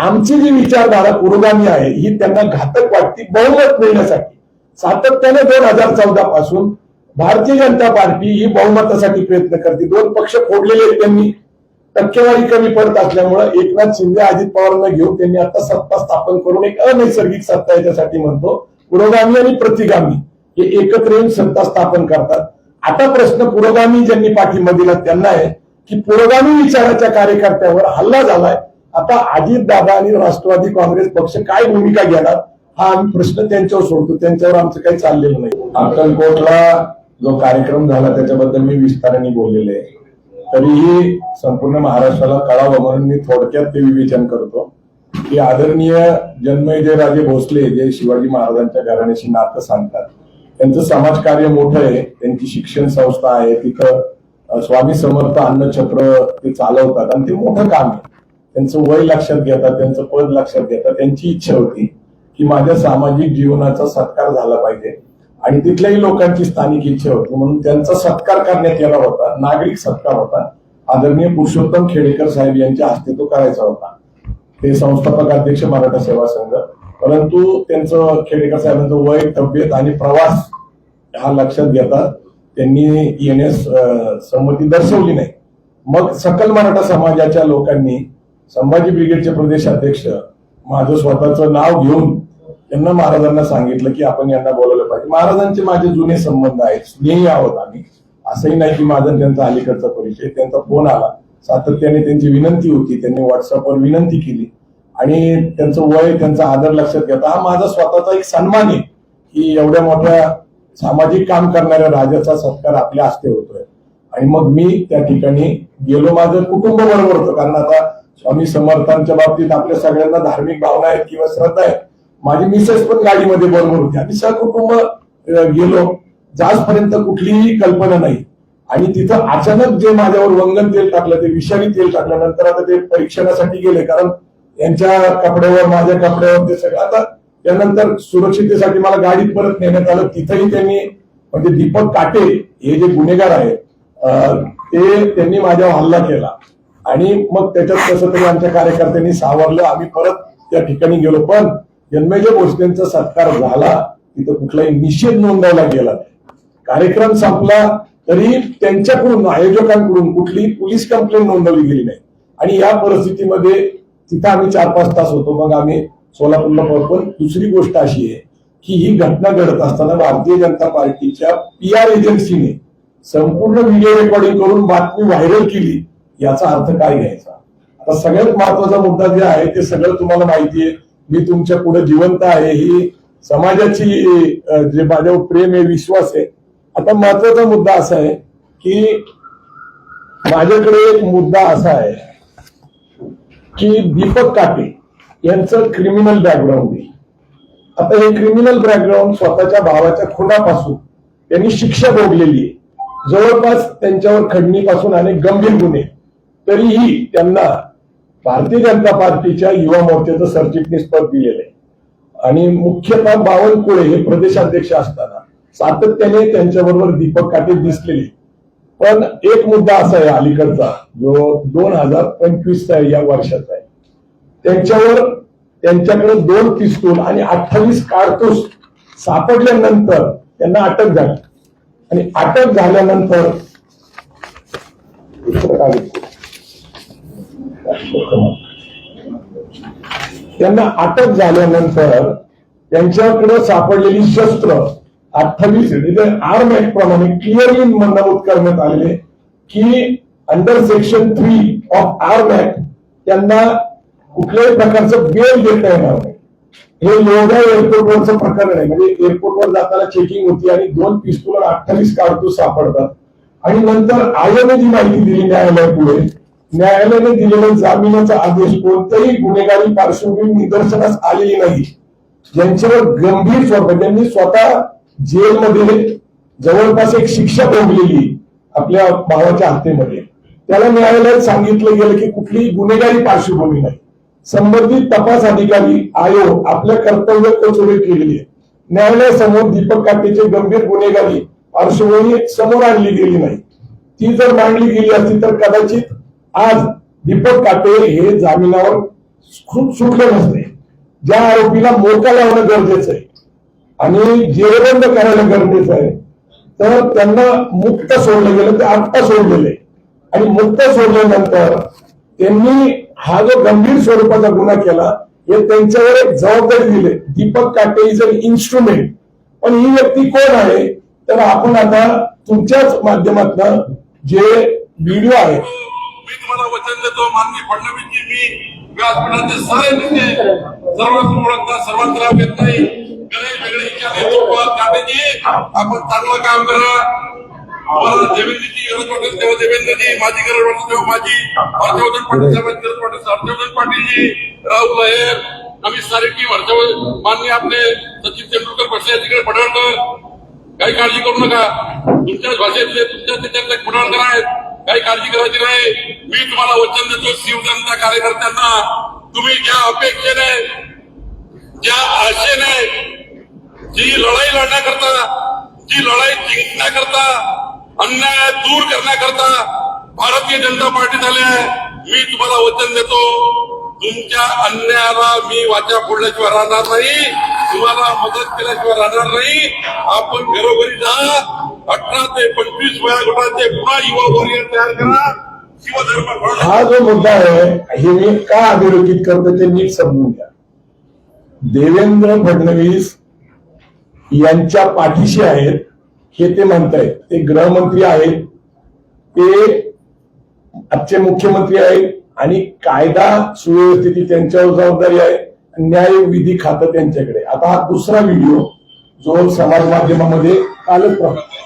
आमची जी विचारधारा पुरोगामी आहे ही त्यांना घातक वाटते बहुमत मिळण्यासाठी. सातत्याने दोन हजार चौदा पासून भारतीय जनता पार्टी ही बहुमतासाठी प्रयत्न करते. दोन पक्ष फोडलेले त्यांनी. टक्केवारी कमी पडत असल्यामुळे एकनाथ शिंदे अजित पवारांना घेऊन त्यांनी आता सत्ता स्थापन करून एक अनैसर्गिक सत्ता याच्यासाठी म्हणतो. पुरोगामी आणि प्रतिगामी हे एकत्र येऊन सत्ता स्थापन करतात. आता प्रश्न पुरोगामी ज्यांनी पाठिंबा दिला त्यांना आहे की पुरोगामी विचाराच्या कार्यकर्त्यावर हल्ला झालाय आता अजित दादा आणि राष्ट्रवादी काँग्रेस पक्ष काय भूमिका घेणार हा आम्ही प्रश्न त्यांच्यावर सोडतो. त्यांच्यावर आमचं काही चाललेलं नाही. अक्कलकोटला जो कार्यक्रम झाला त्याच्याबद्दल मी विस्ताराने बोललेले आहे. तरीही संपूर्ण महाराष्ट्राला कळावं म्हणून मी थोडक्यात ते विवेचन करतो. की आदरणीय जन्मयजय राजे भोसले जे शिवाजी महाराजांच्या घराण्याशी नातं सांगतात. त्यांचं समाजकार्य मोठं आहे. त्यांची शिक्षण संस्था आहे. तिथं स्वामी समर्थ अन्न छत्र ते चालवतात. आणि ते मोठं काम आहे. त्यांचं वय लक्षात घेतात त्यांचं पद लक्षात घेता त्यांची इच्छा होती की माझ्या सामाजिक जीवनाचा सत्कार झाला पाहिजे. आणि तिथल्याही लोकांची स्थानिक इच्छा होती म्हणून त्यांचा सत्कार करण्यात येणार होता नागरिक सत्कार होता. आदरणीय पुरुषोत्तम खेडेकर साहेब यांच्या हस्ते तो करायचा होता. ते संस्थापक अध्यक्ष मराठा सेवा संघ. परंतु त्यांचं खेडेकर साहेबांचं वय तब्येत आणि प्रवास हा लक्षात घेता त्यांनी येण्यास संमती दर्शवली नाही. मग सकल मराठा समाजाच्या लोकांनी संभाजी ब्रिगेडचे प्रदेश अध्यक्ष माझं स्वतःचं नाव घेऊन त्यांना महाराजांना सांगितलं की आपण यांना बोलवलं पाहिजे. महाराजांचे माझे जुने संबंध आहेत स्नेही आहोत आम्ही. असंही नाही की माझा त्यांचा अलीकडचा परिचय त्यांचा फोन आला. सातत्याने त्यांची विनंती होती त्यांनी व्हॉट्सअपवर विनंती केली. आणि त्यांचं वय त्यांचा आदर लक्षात घेता हा माझा स्वतःचा एक सन्मान आहे की एवढ्या मोठ्या सामाजिक काम करणाऱ्या राजाचा सत्कार आपल्या हस्ते होतोय. आणि मग मी त्या ठिकाणी गेलो माझं कुटुंब बरोबर होतं कारण आता स्वामी समर्थांच्या बाबतीत आपल्या सगळ्यांना धार्मिक भावना आहेत किंवा श्रद्धा आहे माझी मिसेस पण गाडीमध्ये बरोबर होती. आम्ही सहकुटुंब गेलो. पर्यंत कुठलीही कल्पना नाही. आणि तिथं अचानक जे माझ्यावर वंगण तेल टाकलं ते विषारी तेल टाकल्यानंतर आता ते परीक्षणासाठी गेले. कारण यांच्या कपड्यावर माझ्या कपड्यावर ते सगळं. आता त्यानंतर सुरक्षितेसाठी मला गाडीत परत नेण्यात आलं. तिथंही त्यांनी म्हणजे दीपक काटे हे जे गुन्हेगार आहेत ते त्यांनी माझ्यावर हल्ला केला. आणि मग त्याच्यात कसं तरी आमच्या कार्यकर्त्यांनी सावरलं आम्ही परत त्या ठिकाणी गेलो. पण जन्मेजय भोसलेंचा सत्कार झाला तिथं कुठलाही निषेध नोंदवला गेला नाही. कार्यक्रम संपला तरी त्यांच्याकडून आयोजकांकडून कुठली पोलीस कंप्लेंट नोंदवली गेली नाही. आणि या परिस्थितीमध्ये तिथं आम्ही चार पाच तास होतो मग आम्ही सोलापूरला परत पण दुसरी गोष्ट अशी आहे की ही घटना घडत असताना भारतीय जनता पार्टीच्या पी आर एजन्सीने संपूर्ण व्हिडिओ रेकॉर्डिंग करून बातमी व्हायरल केली. याचा अर्थ काय घ्यायचा? आता सगळ्यात महत्त्वाचा मुद्दा जे आहे ते सगळं तुम्हाला माहिती आहे मी तुमच्यापुढे जिवंत आहे. ही समाजाची जे माझ्यावर प्रेम आहे विश्वास आहे. आता महत्त्वाचा मुद्दा असा आहे की माझ्याकडे एक मुद्दा असा आहे की दीपक काटे यांचं क्रिमिनल बॅकग्राऊंड आहे. आता हे क्रिमिनल बॅकग्राऊंड स्वतःच्या भावाच्या खुनापासून त्यांनी शिक्षा भोगलेली आहे. जवळपास त्यांच्यावर खडणीपासून अनेक गंभीर गुन्हे. तरीही त्यांना भारतीय जनता पार्टीच्या युवा मोर्चाचं सरचिटणीस पद दिलेलं आहे. आणि मुख्यतः बावनकुळे हे प्रदेशाध्यक्ष असताना सातत्याने त्यांच्याबरोबर दीपक काटे दिसलेले. पण एक मुद्दा असा आहे अलीकडचा जो दोन हजार पंचवीसचा आहे या वर्षाचा आहे. त्यांच्यावर त्यांच्याकडे दोन पिस्तूल आणि अठ्ठावीस कारतूस सापडल्यानंतर त्यांना अटक झाली. आणि अटक झाल्यानंतर दुसरं त्यांना अटक झाल्यानंतर त्यांच्याकडे सापडलेली शस्त्र अठ्ठावीस म्हणजे आर्म ऍक्ट प्रमाणे क्लिअरली नमूद करण्यात आलेले की under section three of arm act त्यांना कुठल्याही प्रकारचं बेल देता येणार नाही. हे एवढ्या एअरपोर्टवरचं प्रकरण आहे. म्हणजे एअरपोर्टवर जाताना चेकिंग होती आणि दोन पिस्तूल अठ्ठावीस कारतूस सापडतात. आणि नंतर आयोने जी माहिती दिली न्यायालयापुढे न्यायालयाने दिलेला जामिनाचा आदेश कोणत्याही गुन्हेगारी पार्श्वभूमी निदर्शनास आलेली नाही. ज्यांच्यावर गंभीर स्वरूप ज्यांनी स्वतः जेलमध्ये जवळपास एक शिक्षा भोगलेली आपल्या भावाच्या हत्येमध्ये. त्याला न्यायालयात सांगितलं गेलं की कुठलीही गुन्हेगारी पार्श्वभूमी नाही. संबंधित तपास अधिकारी आयोग आपल्या कर्तव्य कचोरी केलेली आहे. न्यायालयासमोर दीपक काटेचे गंभीर गुन्हेगारी पार्श्वभूमी समोर आणली गेली नाही. ती जर मांडली गेली असती तर कदाचित आज दीपक काटे हे जामिनावर खूप सुटलं नसते. ज्या आरोपीला मोका लावणं गरजेचं आहे आणि जेरबंद करायला गरजेचं आहे तर त्यांना मुक्त सोडलं गेलं ते आत्ता सोडलेले. आणि मुक्त सोडल्यानंतर त्यांनी हा जो गंभीर स्वरूपाचा गुन्हा केला हे त्यांच्यावर एक जबाबदारी दिली. दीपक काटे इज अन इन्स्ट्रुमेंट पण ही व्यक्ती कोण आहे? तर आपण आता तुमच्याच माध्यमातून जे व्हिडिओ आहे मी तुम्हाला वचन देतो माननीय फडणवीसजी मी व्यासपीठाचे सारे नेते सर्वांना ओळखता सर्वांचं नाही. गणेश वेगळेच्या नेतृत्वात काटेजी आपण चांगलं काम करा. मला देवेंद्रची गरज वाटेल तेव्हा देवेंद्रजी माझी गरज वाटेल तेव्हा माझी हर्षवर्धन पाटील साहेबांची गरज वाटेल. हर्षवर्धन पाटीलजी राहुल आहेर आम्ही सारी टीम हर्षवर्धन मान्य आपले सचिन तेंडुलकर बसले तिकडे पडळकर काही काळजी करू नका. तुमच्याच भाषेतले तुमच्या त्याच्यातले पुढारकर आहेत. काही काळजी करायची नाही. मी तुम्हाला वचन देतो शिवजनता कार्यकर्त्यांना. तुम्ही ज्या अपेक्षेने ज्या आशेने जी लढाई लढण्याकरता जी लढाई जिंकण्याकरता अन्याय दूर करण्याकरता भारतीय जनता पार्टी झाली आहे मी तुम्हाला वचन देतो. तुमच्या अन्यायाला मी वाचा फोडल्याशिवाय राहणार नाही. तुम्हाला मदत केल्याशिवाय राहणार नाही. आपण घरोघरी जा. अठरा ते पंचवीस वयागटाचे पुन्हा युवा वॉरियर तयार करा. शिवधर्म हा जो मुद्दा आहे हे मी का अधोरेखित करतो ते नीट समजून घ्या. देवेंद्र फडणवीस यांच्या पाठीशी आहेत हे ते म्हणतायत. ते गृहमंत्री आहेत. ते आजचे मुख्यमंत्री आहेत आणि कायदा सुव्यवस्थेची त्यांच्यावर जबाबदारी आहे न्याय विधी खातं त्यांच्याकडे. आता हा दुसरा व्हिडिओ जो समाज माध्यमामध्ये कालच प्र-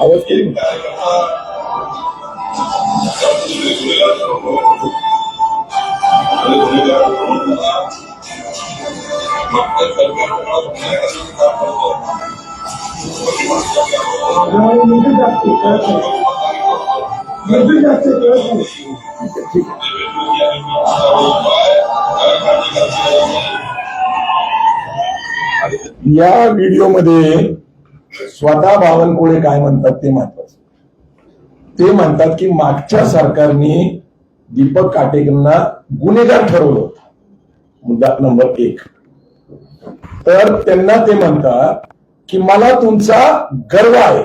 आवाज़ केली ठीक आहे या व्हिडिओमध्ये स्वतः बावनकुळे काय म्हणतात ते महत्वाचं. ते म्हणतात की मागच्या सरकारने दीपक काटेकरांना गुन्हेगार ठरवलं मुद्दा नंबर एक. तर त्यांना ते म्हणतात की मला तुमचा गर्व आहे.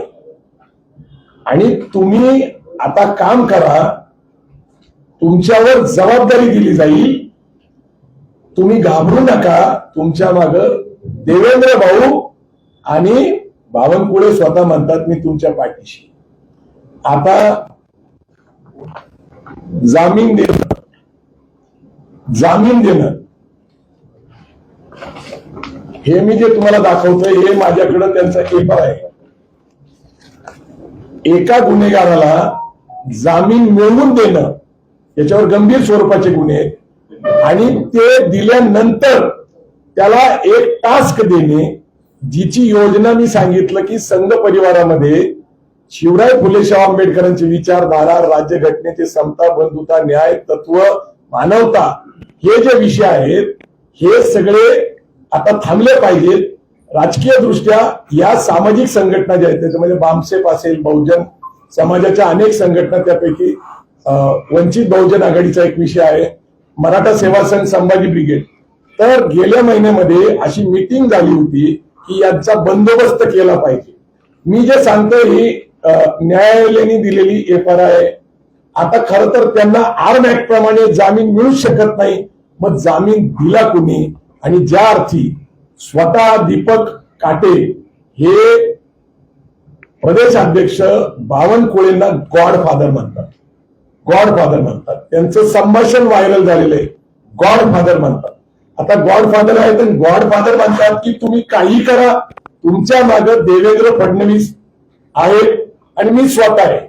आणि तुम्ही आता काम करा. तुमच्यावर जबाबदारी दिली जाईल. तुम्ही घाबरू नका. तुमच्या माग देवेंद्र भाऊ आणि बावनकुळे स्वतः म्हणतात मी तुमच्या पाठीशी. आता जामीन देणं जामीन देणं हे मी जे तुम्हाला दाखवतोय हे माझ्याकडं त्यांचा पेपर आहे. एका गुन्हेगाराला जामीन मिळवून देणं याच्यावर गंभीर स्वरूपाचे गुन्हे आहेत. आणि ते दिल्यानंतर त्याला एक टास्क देणे जिची योजना मी सांगितलं की संघ परिवारामध्ये शिवराय फुले शाह आंबेडकरांचे विचारधारा राज्य घटनेचे समता बंधुता न्याय तत्व मानवता हे जे विषय आहेत हे सगळे आता थांबले पाहिजेत. राजकीय दृष्ट्या या सामाजिक संघटना ज्या आहेत त्याच्यामध्ये बामसेप असेल बहुजन समाजाच्या अनेक संघटना त्यापैकी वंचित बहुजन आघाडीचा एक विषय आहे. मराठा सेवा संघ संभाजी ब्रिगेड. तर गेल्या महिन्यामध्ये अशी मिटिंग झाली होती की यांचा बंदोबस्त केला पाहिजे. मी जे सांगतोय ही न्यायालयाने दिलेली एफ आर आहे आता खर तर त्यांना आर्म ऍक्ट प्रमाणे जामीन मिळू शकत नाही. मग जामीन दिला कुणी? आणि ज्या अर्थी स्वतः दीपक काटे हे प्रदेश अध्यक्ष बावनकुळेंना गॉडफादर म्हणतात. गॉडफादर म्हणतात. त्यांचं संभाषण व्हायरल झालेलं आहे. गॉडफादर म्हणतात. आता गॉड फादर आहे तर गॉड फादर म्हणतात की तुम्ही काही करा. तुमच्या मागे देवेंद्र फडणवीस आहेत आणि मी स्वतः आहे.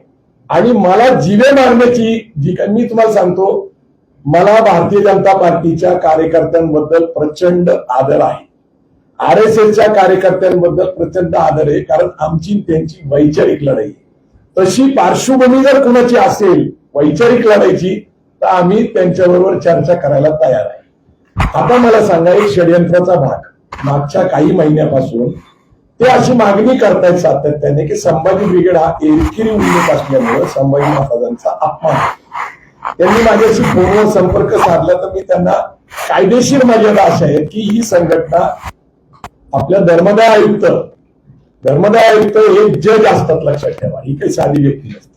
आणि मला जिवे मारण्याची जी काही मी तुम्हाला सांगतो मला भारतीय जनता पार्टीच्या कार्यकर्त्यांबद्दल प्रचंड आदर आहे. आर एस एसच्या कार्यकर्त्यांबद्दल प्रचंड आदर आहे कारण आमची त्यांची वैचारिक लढाई. तशी पार्श्वभूमी जर कुणाची असेल वैचारिक लढाईची तर आम्ही त्यांच्याबरोबर चर्चा करायला तयार आहे. आता मला सांगा एक षडयंत्राचा भाग मागच्या काही महिन्यापासून ते अशी मागणी करतायत सातत्याने की संभाजी ब्रिगेड हा एरकिरी उल्लेख असल्यामुळे संभाजी महाराजांचा अपमान. त्यांनी माझ्याशी फोनवर संपर्क साधला तर मी त्यांना कायदेशीर मर्यादा अशा आहेत की ही संघटना आपल्या धर्मदाय आयुक्त धर्मदाय आयुक्त हे जज असतात लक्षात ठेवा. ही काही साधी व्यक्ती नसते.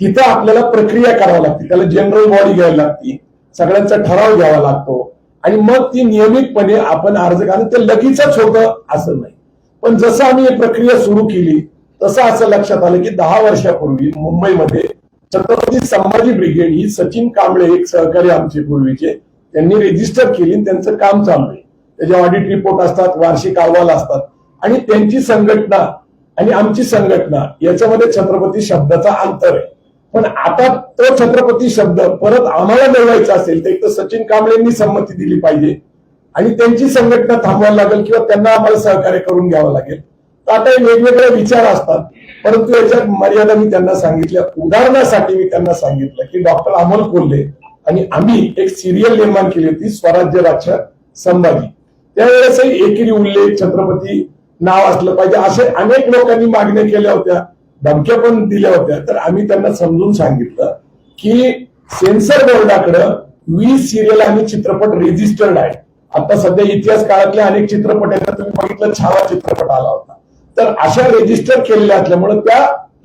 तिथं आपल्याला प्रक्रिया करावी लागते. त्याला जनरल बॉडी घ्यायला लागते. सगळ्यांचा ठराव घ्यावा लागतो. आणि मग ती नियमितपणे आपण अर्ज कारण ते लगेचच होतं असं नाही. पण जसं आम्ही ही प्रक्रिया सुरू केली तसं असं लक्षात आलं की दहा वर्षापूर्वी मुंबईमध्ये छत्रपती संभाजी ब्रिगेड ही सचिन कांबळे एक सहकारी आमचे पूर्वीचे त्यांनी रेजिस्टर केली आणि त्यांचं काम चालू आहे. त्याचे ऑडिट रिपोर्ट असतात वार्षिक अहवाल असतात. आणि त्यांची संघटना आणि आमची संघटना याच्यामध्ये छत्रपती शब्दाचा अंतर आहे. पण आता तो छत्रपती शब्द परत आम्हाला मिळवायचा असेल तर एक तर सचिन कांबळेंनी संमती दिली पाहिजे. आणि त्यांची संघटना थांबवायला लागेल किंवा त्यांना आम्हाला सहकार्य करून घ्यावं लागेल. तर आता हे वेगवेगळे विचार असतात. परंतु याच्यात मर्यादा मी त्यांना सांगितल्या. उदाहरणासाठी मी त्यांना सांगितलं की डॉक्टर अमोल कोल्हे आणि आम्ही एक सिरियल निर्माण केली होती स्वराज्य रक्षक संभाजी. त्यावेळेसही एकेरी उल्लेख छत्रपती नाव असलं पाहिजे. असे अनेक लोकांनी मागण्या केल्या होत्या. धमक्या पण दिल्या होत्या. तर आम्ही त्यांना समजून सांगितलं की सेन्सर बोर्डाकडं वीस सिरियल आणि चित्रपट रेजिस्टर्ड आहे आता सध्या इतिहास काळातले अनेक चित्रपट आहेत. तुम्ही बघितलं छावा चित्रपट आला होता. तर अशा रेजिस्टर केलेल्या असल्यामुळे त्या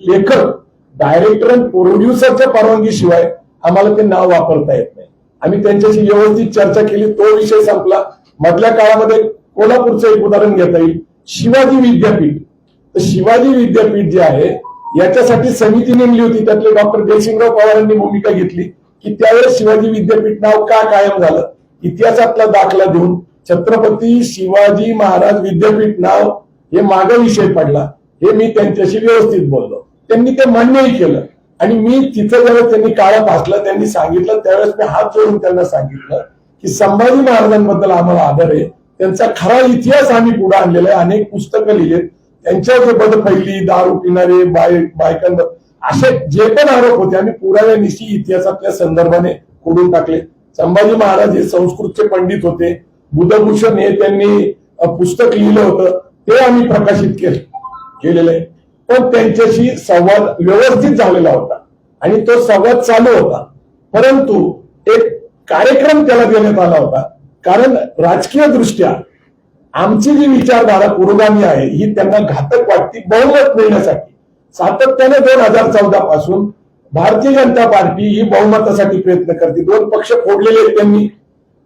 लेखक डायरेक्टर आणि प्रोड्युसरच्या परवानगीशिवाय आम्हाला ते नाव वापरता येत नाही. आम्ही त्यांच्याशी व्यवस्थित चर्चा केली. तो विषय संपला. मधल्या काळामध्ये कोल्हापूरचं एक उदाहरण घेता येईल. शिवाजी विद्यापीठ. शिवाजी विद्यापीठ जे आहे याच्यासाठी समिती नेमली होती. त्यातले डॉक्टर जयसिंगराव पवारांनी भूमिका घेतली की त्यावेळेस शिवाजी विद्यापीठ नाव का कायम झालं? इतिहासातला दाखला देऊन छत्रपती शिवाजी महाराज विद्यापीठ नाव हे मागे विषय पडला. हे मी त्यांच्याशी व्यवस्थित बोललो. त्यांनी ते मान्यही केलं. आणि मी तिथं जेव्हा त्यांनी काळा फासलं त्यांनी सांगितलं त्यावेळेस मी हात जोडून त्यांना सांगितलं की संभाजी महाराजांबद्दल आम्हाला आदर आहे. त्यांचा खरा इतिहास आम्ही पुढे आणलेला आहे. अनेक पुस्तकं लिहिलेत. त्यांच्यावर जे पहिली दारू पिणारे बाय बायकांवर असे जे पण आरोप होते आम्ही पुराव्यानिशी इतिहासातल्या संदर्भाने खोडून टाकले. संभाजी महाराज हे संस्कृतचे पंडित होते. बुधभूषण हे त्यांनी पुस्तक लिहिलं होतं. ते आम्ही प्रकाशित केलं केलेलं. आहे पण त्यांच्याशी संवाद व्यवस्थित झालेला होता आणि तो संवाद चालू होता. परंतु एक कार्यक्रम त्याला देण्यात आला होता. कारण राजकीय दृष्ट्या आमची जी विचारधारा पुरोगामी आहे ही त्यांना घातक वाटती बहुमत मिळण्यासाठी. सातत्याने दोन हजार चौदा पासून भारतीय जनता पार्टी ही बहुमतासाठी प्रयत्न करते. दोन पक्ष फोडलेले त्यांनी.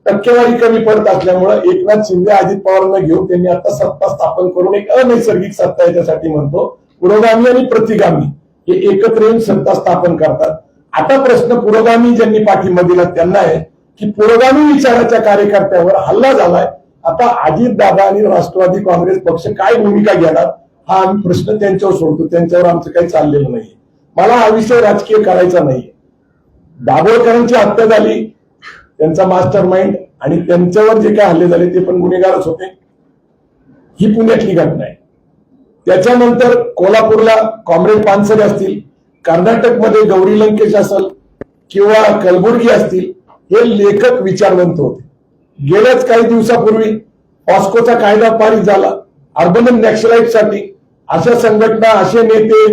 टक्केवारी कमी पडत असल्यामुळे एकनाथ शिंदे अजित पवारांना घेऊन त्यांनी आता सत्ता स्थापन करून एक अनैसर्गिक सत्ता याच्यासाठी म्हणतो. पुरोगामी आणि प्रतिगामी. हे एकत्र येऊन सत्ता स्थापन करतात. आता प्रश्न पुरोगामी ज्यांनी पाठिंबा दिला त्यांना आहे की पुरोगामी विचाराच्या कार्यकर्त्यावर हल्ला झालाय आता अजित दादा आणि राष्ट्रवादी काँग्रेस पक्ष काय भूमिका घेणार हा आम्ही प्रश्न त्यांच्यावर सोडतो. त्यांच्यावर आमचं काही चाललेलं नाही. मला हा विषय राजकीय करायचा नाहीये दाभोळकरांची हत्या झाली त्यांचा मास्टर माइंड आणि त्यांच्यावर जे काय हल्ले झाले ते पण गुन्हेगारच होते. ही पुण्यातली घटना आहे. त्याच्यानंतर कोल्हापूरला कॉम्रेड पानसरे असतील कर्नाटकमध्ये गौरी लंकेश असेल किंवा कलबुर्गी असतील हे लेखक विचारवंत होते. गेल्याच काही दिवसापूर्वी ऑस्कोचा कायदा पारित झाला. अर्बन नॅक्सलाइटसाठी अशा संघटना असे नेते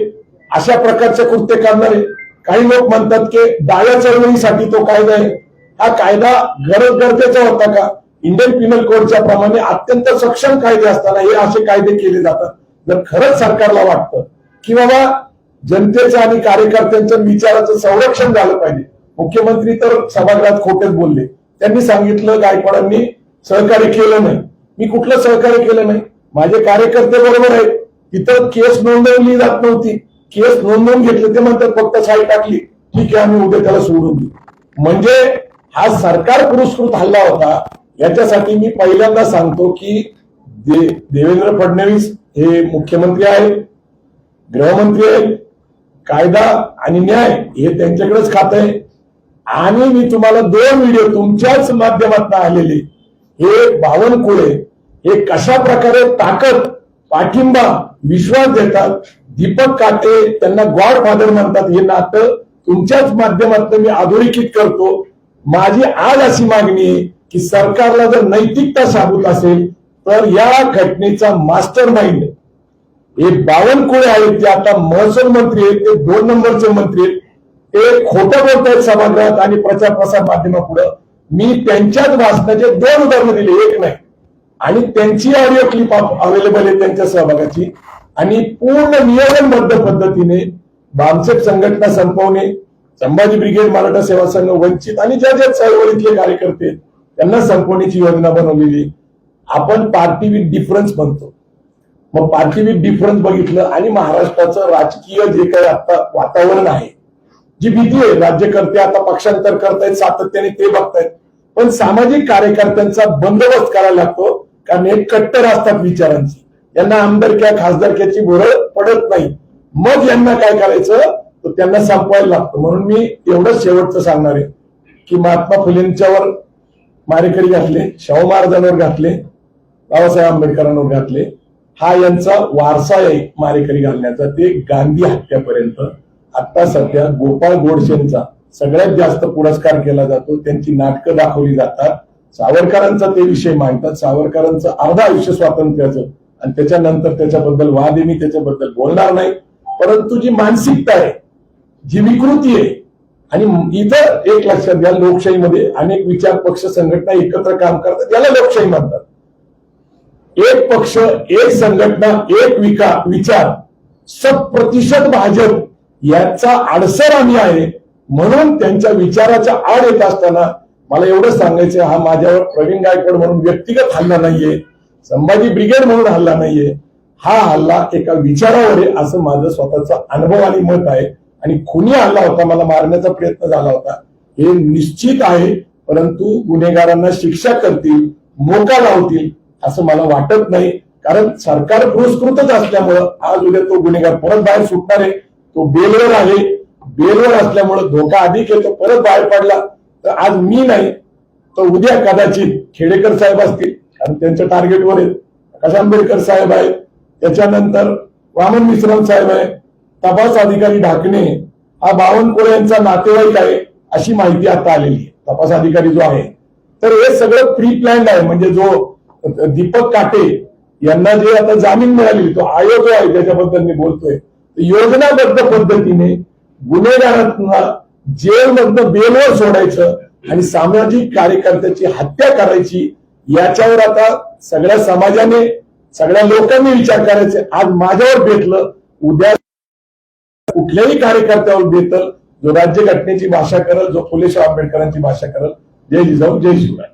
अशा प्रकारचे कृत्य करणारे काही लोक म्हणतात की डाव्या चळवळीसाठी तो कायदा आहे. हा कायदा गरज गरजेचा होता का? इंडियन पिनल कोडच्या प्रमाणे अत्यंत सक्षम कायदे असताना हे असे कायदे केले जातात. जर खरंच सरकारला वाटतं की बाबा जनतेचं आणि कार्यकर्त्यांच्या विचाराचं संरक्षण झालं पाहिजे. मुख्यमंत्री तर सभागृहात खोटेच बोलले. त्यांनी सांगितलं गायकवाडांनी सहकार्य केलं नाही. मी कुठलं सहकार्य केलं नाही? माझे कार्यकर्ते बरोबर आहेत. तिथं केस नोंदवली जात नव्हती. केस नोंदवून घेतली ते म्हणतात फक्त साई टाकली. ठीक आहे आम्ही उद्या त्याला सोडून देऊ. म्हणजे हा सरकार पुरस्कृत हल्ला होता. याच्यासाठी मी पहिल्यांदा सांगतो की दे देवेंद्र फडणवीस हे मुख्यमंत्री आहेत गृहमंत्री आहेत. कायदा आणि न्याय हे त्यांच्याकडेच खात आहे. आणि मी तुम्हाला दोन व्हिडिओ तुमच्याच माध्यमातून आलेले हे बावनकुळे हे कशा प्रकारे ताकद पाठिंबा विश्वास देतात दीपक काटे त्यांना गॉड फादर म्हणतात हे नातं तुमच्याच माध्यमातून मी अधोरेखित करतो. माझी आज अशी मागणी आहे की सरकारला जर नैतिकता साबूत असेल तर या घटनेचा मास्टर माइंड हे बावनकुळे आहेत ते आता महसूल मंत्री आहेत ते दोन नंबरचे मंत्री आहेत. ते खोटं बोलतायत समाजात आणि प्रचार प्रसार माध्यमापुढं. मी त्यांच्याच भाषणाचे दोन उदाहरणं दिली. एक नाही. आणि त्यांची ऑडिओ क्लिप अवेलेबल आहे त्यांच्या सहभागाची. आणि पूर्ण नियोजनबद्ध पद्धतीने बामसेप संघटना संपवणे संभाजी ब्रिगेड मराठा सेवा संघ वंचित आणि ज्या ज्या चळवळीतले कार्यकर्ते त्यांना संपवण्याची योजना बनवलेली आपण पार्टी विथ डिफरन्स म्हणतो. मग पार्टी विथ डिफरन्स बघितलं आणि महाराष्ट्राचं राजकीय जे काही आता वातावरण आहे जी भीती आहे राज्यकर्ते आता पक्षांतर करतायत सातत्याने ते बघतायत. पण सामाजिक कार्यकर्त्यांचा बंदोबस्त करायला लागतो कारण हे कट्टर असतात विचारांची. यांना आमदारक्या खासदारक्याची भरळ पडत नाही. मग यांना काय करायचं? तर त्यांना संपवायला लागतं. म्हणून मी एवढंच शेवटचं सांगणार आहे की महात्मा फुलेंच्यावर मारेकरी घातले शाहू महाराजांवर घातले बाबासाहेब आंबेडकरांवर घातले. हा यांचा वारसा आहे मारेकरी घालण्याचा. ते गांधी हत्यापर्यंत आता सध्या गोपाळ गोडसेंचा सगळ्यात जास्त पुरस्कार केला जातो. त्यांची नाटकं दाखवली जातात. सावरकरांचा ते विषय मांडतात. सावरकरांचं अर्ध आयुष्य स्वातंत्र्याचं आणि त्याच्यानंतर त्याच्याबद्दल वाद आहे मी त्याच्याबद्दल बोलणार नाही. परंतु जी मानसिकता आहे जी विकृती आहे आणि इतर एक लक्षात घ्या लोकशाहीमध्ये अनेक विचार पक्ष संघटना एकत्र काम करतात याला लोकशाही म्हणतात. एक पक्ष एक संघटना एक विका विचार शत प्रतिशत भाजप याचा आडसर आम्ही आहे. म्हणून त्यांच्या विचाराच्या आड येत असताना मला एवढं सांगायचं हा माझ्यावर प्रवीण गायकवाड म्हणून व्यक्तिगत हल्ला नाहीये संभाजी ब्रिगेड म्हणून हल्ला नाहीये हा हल्ला एका विचारावर आहे असं माझं स्वतःचा अनुभव आणि मत आहे. आणि खुनी हल्ला होता मला मारण्याचा प्रयत्न झाला होता. हे निश्चित आहे परंतु गुन्हेगारांना शिक्षा करतील मोका लावतील असं मला वाटत नाही. कारण सरकार पुरस्कृतच असल्यामुळं आज उद्या तो गुन्हेगार परत बाहेर सुटणार आहे. तो बेलवर आहे. बेलवर असल्यामुळे धोका अधिक येतो परत बाहेर पडला. तर आज मी नाही तर उद्या कदाचित खेडेकर साहेब असतील. कारण त्यांच्या टार्गेटवर आहेत प्रकाश आंबेडकर साहेब आहेत त्याच्यानंतर वामन मिश्राम साहेब आहे. तपास अधिकारी ढाकणे हा बावनकुळे यांचा नातेवाईक आहे अशी माहिती आता आलेली आहे. तपास अधिकारी जो आहे. तर हे सगळं प्री प्लॅन्ड आहे. म्हणजे जो दीपक काटे यांना जे आता जामीन मिळाली तो आयोग आहे त्याच्याबद्दल मी बोलतोय. योजनाबद्ध पद्धतीने गुन्हेगारांना जेलमधनं बेलवर सोडायचं आणि सामाजिक कार्यकर्त्याची हत्या करायची याच्यावर आता सगळ्या समाजाने सगळ्या लोकांनी विचार करायचे. आज माझ्यावर भेटलं उद्या कुठल्याही कार्यकर्त्यावर भेटल जो राज्यघटनेची भाषा करल जो फुले शाह आंबेडकरांची भाषा करल जय जिजाऊ जय शिवराय.